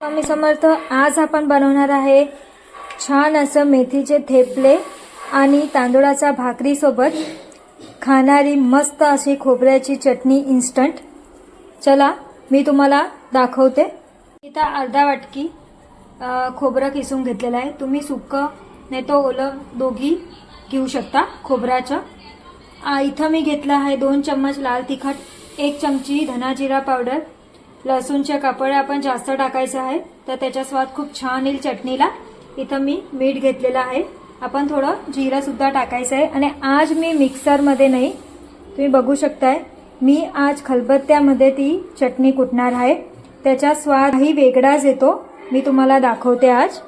स्वामी समर्थ आज आपण बनवणार आहे छान असं मेथीचे थेपले आणि तांदूळाच्या भाकरीसोबत खाणारी मस्त अशी खोबऱ्याची चटणी इन्स्टंट चला मी तुम्हाला दाखवते. इथं अर्धा वाटकी खोबरं किसून घेतलेलं आहे. तुम्ही सुक्कं नाही तो ओलं दोघी घेऊ शकता खोबऱ्याचं. इथं मी घेतलं आहे दोन चम्मच लाल तिखट एक चमची धना जिरा पावडर लसूणचे कापड आपण जास्त टाकायचं आहे तर त्याचा स्वाद खूप छान येईल चटणीला. इथं मी मीठ घेतलेलं आहे. आपण थोडं जिरा सुद्धा टाकायचं आहे. आणि आज मी मिक्सरमध्ये नाही तुम्ही बघू शकताय मी आज खलबत्त्यामध्ये ती चटणी कुटणार आहे. त्याचा स्वादही वेगळाच येतो. मी तुम्हाला दाखवते आज.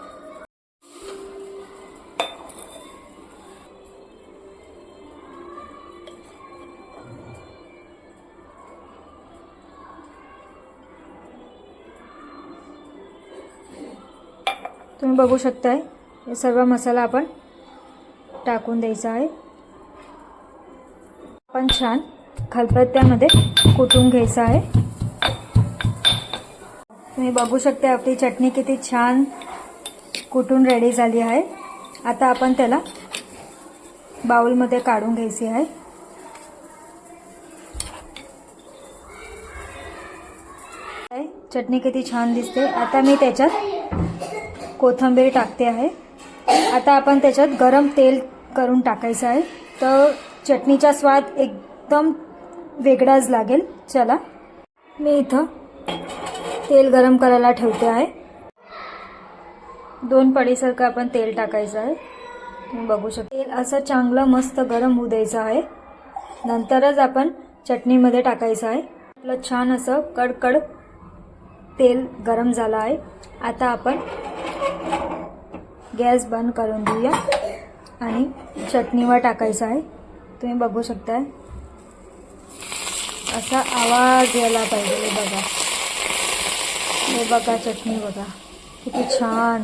तुम्ही बघू शकताय हे सर्व मसाला आपण टाकून द्यायचा आहे. आपण छान खलबत्त्यामध्ये कुटून घ्यायचं आहे. तुम्ही बघू शकता आपली चटणी किती छान कुटून रेडी झाली आहे. आता आपण त्याला बाउलमध्ये काढून घ्यायची आहे. चटणी किती छान दिसते. आता मी त्याच्यात कोथिंबीर टाकते आहे. आता आपण त्याच्यात गरम तेल करून टाकायचं आहे. तर चटणीचा स्वाद एकदम वेगळाच लागेल. चला मी इथं तेल गरम करायला ठेवते आहे. दोन पडीसारखं आपण तेल टाकायचं आहे. तुम्ही बघू शकता. तेल असं चांगलं मस्त गरम होऊ द्यायचं आहे. नंतरच आपण चटणीमध्ये टाकायचं आहे. आपलं छान असं कडकड तेल गरम झालं आहे. आता आपण गॅस बंद करून देऊया आणि चटणीवर टाकायचं आहे. तुम्ही बघू शकताय. असा आवाज यायला पाहिजे हे बघा. हे बघा चटणी बघा. किती छान.